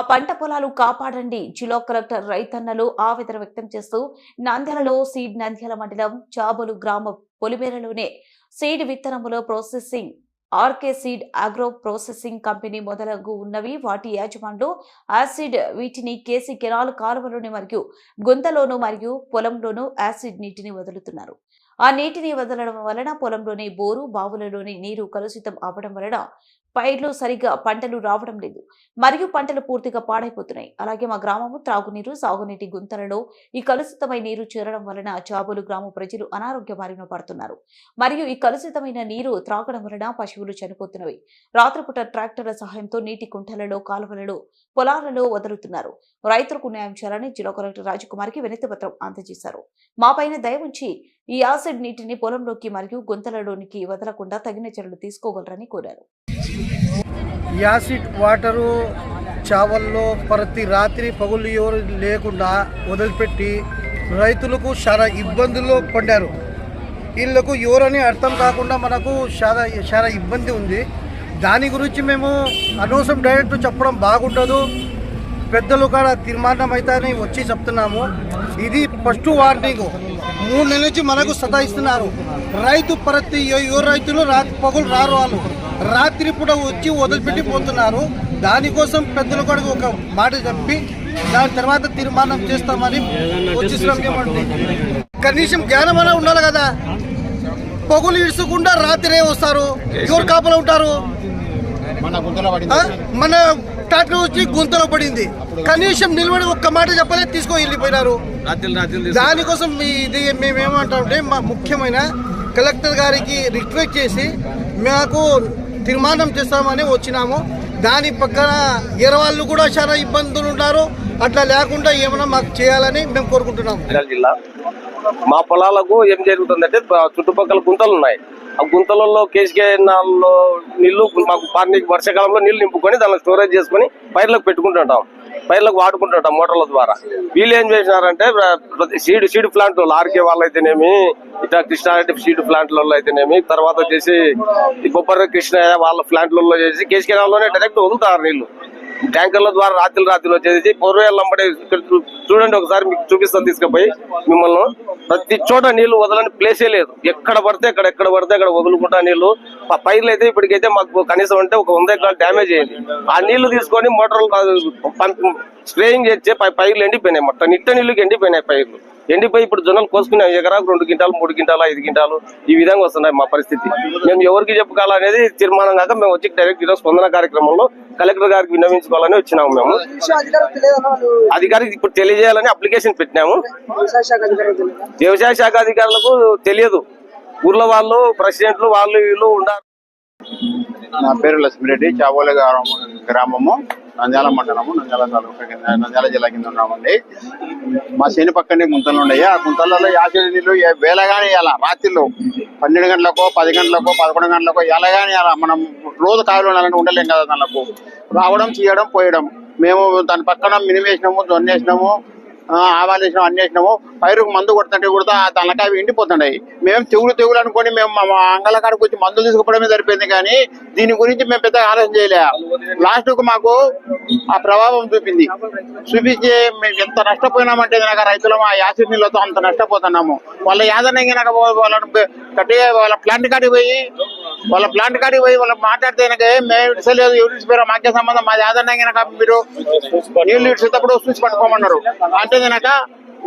ఆ పంట పొలాలు కాపాడండి. జిల్లా కలెక్టర్ రైతన్నలు ఆవేదన వ్యక్తం చేస్తూ నంద్యాలలో సీడ్ నంద్యాల మండలం చాబులు గ్రామ పొలిమేరలోనే seed విత్తనముల processing RK seed agro processing company మొదలగు ఉన్నవి. వాటి యాజమాన్లు యాసిడ్ వీటిని కేసీ కెనాల్ కాలువలోని మరియు గుంతలోను మరియు పొలంలోను యాసిడ్ నీటిని వదులుతున్నారు. ఆ నీటిని వదలడం వలన పొలంలోని బోరు బావులలోని నీరు కలుషితం అవ్వడం వలన పైర్లు సరిగ్గా పంటలు రావడం లేదు. మరియు పంటలు పూర్తిగా పాడైపోతున్నాయి. అలాగే మా గ్రామము త్రాగునీరు సాగునీటి గుంతలలో ఈ కలుషితమైన నీరు చేరడం వలన చాబులు గ్రామ ప్రజలు అనారోగ్య బారిన పడుతున్నారు. మరియు ఈ కలుషితమైన నీరు త్రాగడం వలన పశువులు చనిపోతున్నవి. రాత్రిపూట ట్రాక్టర్ల సహాయంతో నీటి కుంటలలో కాలువలలో పొలాలలో వదులుతున్నారు. రైతులకు న్యాయం చేయాలని జిల్లా కలెక్టర్ రాజకుమార్కి వినతి పత్రం అందజేశారు. మా పైన దయ ఉంచి ఈ యాసిడ్ నీటిని పొలంలోకి మరియు గుంతలలోనికి వదలకుండా తగిన చర్యలు తీసుకోగలరని కోరారు. యాసిడ్ వాటరు చావల్లో ప్రతి రాత్రి పగులు ఎవరు లేకుండా వదిలిపెట్టి రైతులకు చాలా ఇబ్బందుల్లో పడ్డారు. వీళ్ళకు ఎవరని అర్థం కాకుండా మనకు చాలా చాలా ఇబ్బంది ఉంది. దాని గురించి మేము అనవసరం డైరెక్ట్ చెప్పడం బాగుండదు. పెద్దలు కూడా తీర్మానం అయితే వచ్చి చెప్తున్నాము. ఇది ఫస్ట్ వార్నింగ్. మూడు నెలల నుంచి మనకు సతాయిస్తున్నారు. రైతు ప్రతి ఏ ఏ రైతులు రాత్రి పగులు రారు వాళ్ళు. రాత్రి పూట వచ్చి వదిలిపెట్టి పోతున్నారు దానికోసం పెద్దలు కూడా ఒక మాట చెప్పి దాని తర్వాత తీర్మానం చేస్తామని వచ్చిస్తున్నాం ఏమంటే కనీసం జ్ఞానమైనా ఉండాలి కదా. పొగులు ఇడుచకుండా రాత్రే వస్తారు. ఎవరు కాపలా ఉంటారు? మన ట్రాక్టర్ వచ్చి గుంతలో పడింది. కనీసం నిలబడి ఒక్క మాట చెప్పలేదు తీసుకో వెళ్ళిపోయినారు. దానికోసం ఇది మేమేమంటామంటే మా ముఖ్యమైన కలెక్టర్ గారికి రిక్వెస్ట్ చేసి మాకు తీర్మానం చేస్తామని వచ్చినాము. దాని పక్కన ఎరవాళ్ళు కూడా చాలా ఇబ్బందులు ఉన్నారు. అట్లా లేకుండా ఏమైనా మాకు చేయాలని మేము కోరుకుంటున్నాము. జిల్లా. మా పొలాలకు ఏం జరుగుతుందంటే చుట్టుపక్కల గుంతలు ఉన్నాయి. ఆ గుంతలలో కేసుకేనాల్లో నీళ్ళు మాకు పార్టీ వర్షాకాలంలో నీళ్ళు నింపుకొని దాన్ని స్టోరేజ్ చేసుకొని పైర్లకు పెట్టుకుంటుంటాం. పైర్లకు వాడుకుంటుంటాం మోటార్ల ద్వారా. వీళ్ళు ఏం చేసినారంటే సీడ్ సీడ్ ప్లాంట్ ఆర్కే వాళ్ళు అయితేనేమి ఇట్లా కృష్ణారెడ్డి సీడ్ ప్లాంట్లలో అయితేనేమి తర్వాత వచ్చేసి ఈ బొబ్బర కృష్ణయ్య వాళ్ళ ప్లాంట్లలో చేసి కేసుకేనాల్లోనే డైరెక్ట్ వదులుతారు నీళ్ళు. ట్యాంకర్ల ద్వారా రాత్రి రాత్రి వచ్చేసి పొరవేళ్ళంబడి చూడండి ఒకసారి మీకు చూపిస్తాను తీసుకుపోయి మిమ్మల్ని. ప్రతి చోట నీళ్ళు వదలని ప్లేసే లేదు. ఎక్కడ పడితే అక్కడ ఎక్కడ పడితే అక్కడ వదులుకుంటా నీళ్ళు. ఆ పైర్లు అయితే ఇప్పటికైతే మాకు కనీసం అంటే ఒక వంద ఎకరాలు డ్యామేజ్ అయింది ఆ నీళ్ళు తీసుకొని మోటార్లు స్ప్రేయింగ్ చేస్తే పై- పైర్లు ఎండిపోయినాయి. మొత్తం నిట్ట నీళ్ళకి ఎండిపోయినాయి పైర్లు. ఎండిపోయి ఇప్పుడు జొన్నలు కోసుకున్నాం ఎకరాకు రెండు గింటాలు మూడు గింటాలు ఐదు గింటాలు ఈ విధంగా వస్తున్నాయి మా పరిస్థితి. మేము ఎవరికి చెప్పుకోవాలనేది తీర్మానం కాక మేము వచ్చి డైరెక్ట్ ఈరోజు స్పందన కార్యక్రమంలో కలెక్టర్ గారికి విన్నవించుకోవాలని వచ్చినాము మేము. అధికారికి ఇప్పుడు తెలియజేయాలని అప్లికేషన్ పెట్టినాము. వ్యవసాయ శాఖ అధికారులకు తెలియదు? ఊర్లో వాళ్ళు ప్రెసిడెంట్లు వాళ్ళు వీళ్ళు ఉండాలి నా పేరు లక్ష్మిరెడ్డి చావోలు గ్రామము గ్రామము నంద్యాల మండలము నంద్యాల తాలూకా కింద నంద్యాల జిల్లా కింద ఉన్నామండి. మా చేను పక్కనే గుంతలు ఉన్నాయి. ఆ గుంతలలో యాసిడ్ నీళ్ళు వేలగానే ఇవ్వాల రాత్రిలో పన్నెండు గంటలకో పది గంటలకో పదకొండు గంటలకో ఎలాగానే ఇవ్వాల మనం రోజు కాయలు ఉండాలని ఉండలేం కదా దానిలకు రావడం చేయడం పోయడం. మేము దాని పక్కన మినివేసినాము వేసినాము వేసినాము ఆవాలు వేసినాము అన్ని వేసినాము. పైరుకు మందు కొడుతుంటే కూడా ఆ తలకాయ అవి ఎండిపోతున్నాయి. మేము తెగులు తెగులు అనుకొని మేము మా అంగళ కాడికి వచ్చి మందులు తీసుకుపోవడమే సరిపోయింది కానీ దీని గురించి మేము పెద్దగా ఆలోచన చేయలే. లాస్ట్కు మాకు ఆ ప్రభావం చూపింది. చూపించి మేము ఎంత నష్టపోయినామంటే కనుక రైతులం ఆ యాసిడ్ నీళ్ళతో అంత నష్టపోతున్నాము. వాళ్ళ యాదన కనుక వాళ్ళని గట్టిగా వాళ్ళ ప్లాంట్ కాడికి పోయి వాళ్ళ ప్లాంట్ కాడికి పోయి వాళ్ళు మాట్లాడితే మేము ఇసలేదు ఎవరు ఇచ్చిపోయారో మాకే సంబంధం మాది యాదన మీరు. నీళ్ళు ఇచ్చేటప్పుడు చూసి పట్టుకోమన్నారు. అంటే కనుక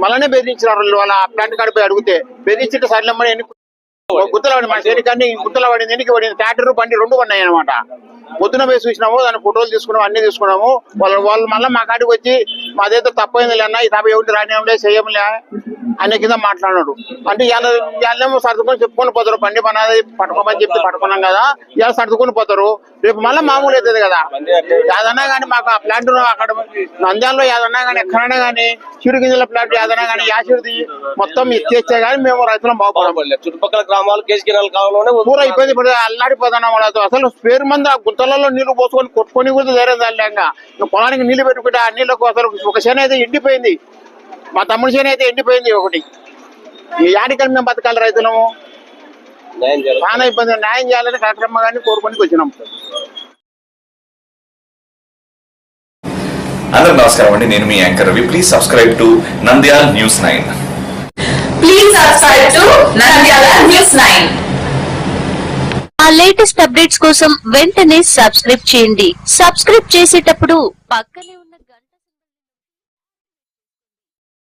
మళ్ళనే బెదిరించినారు వాళ్ళు వాళ్ళ ప్లాంట్ కాడికి పోయి అడిగితే. బెదిరించితే సర్లమ్మని ఎన్ని గుత్తల పడింది మన శరీరాన్ని గుత్తల పడింది ఎన్నికి పడింది ట్రాక్టర్ బండి రెండు పడినాయి అనమాట పొద్దున పోయి చూసినాము దాని ఫోటోలు తీసుకున్నాము అన్ని తీసుకున్నాము. వాళ్ళు వాళ్ళు మళ్ళీ మా కాడికి వచ్చి మాదేదో తప్పైంది అన్న ఈ తప్ప ఎవరికి రానియంలే చేయంలే అనే కింద మాట్లాడినాడు. అంటే ఇవాళ ఇవాళేమో సర్దుకొని చెప్పుకొని పోతారు. బండి పనాది పట్టుకోమని చెప్పి పట్టుకున్నాం కదా ఇవాళ సర్దుకొని పోతారు. రేపు మళ్ళీ మామూలు అవుతుంది కదా. యాదన్నా కానీ మాకు ఆ ప్లాంట్ అక్కడ నంద్యాలలో యాదన్నా కానీ ఎక్కడైనా కానీ చిరు గింజల ప్లాంట్ యాదన్నా కానీ యాసిడ్ది మొత్తం ఎత్తేస్తే కానీ మేము రైతులం బాగుపడం చుట్టుపక్కల గ్రామాలు కేసుకినాల కాలంలోనే పూర ఇబ్బంది పడి అల్లాడిపోతున్నాం వాళ్ళతో అసలు స్పేర్ మంది ఆ గుంతలలో నీళ్ళు పోసుకొని కొట్టుకొని కూడా వేరే దానిలేక పొలానికి నీళ్ళు పెట్టుకుంటే ఆ నీళ్ళకు అసలు ఒక చేను అయితే ఎండిపోయింది. మా తమ్ముడి చేను అయితే ఎండిపోయింది ఒకటి. ఈ యాడికని మేము బతకాలి రైతులము. చాలా ఇబ్బంది. న్యాయం చేయాలని కార్యక్రమం కానీ కోరుకొని వచ్చినాం. అందరికి నమస్కారం అండి. నేను మీ anchor Ravi. Please subscribe to Nandyala news nine Please subscribe to Nandyala News 9. ఆ లేటెస్ట్ అప్డేట్స్ కోసం వెంటనే సబ్స్క్రైబ్ చేయండి. సబ్స్క్రైబ్ చేసేటప్పుడు పక్కనే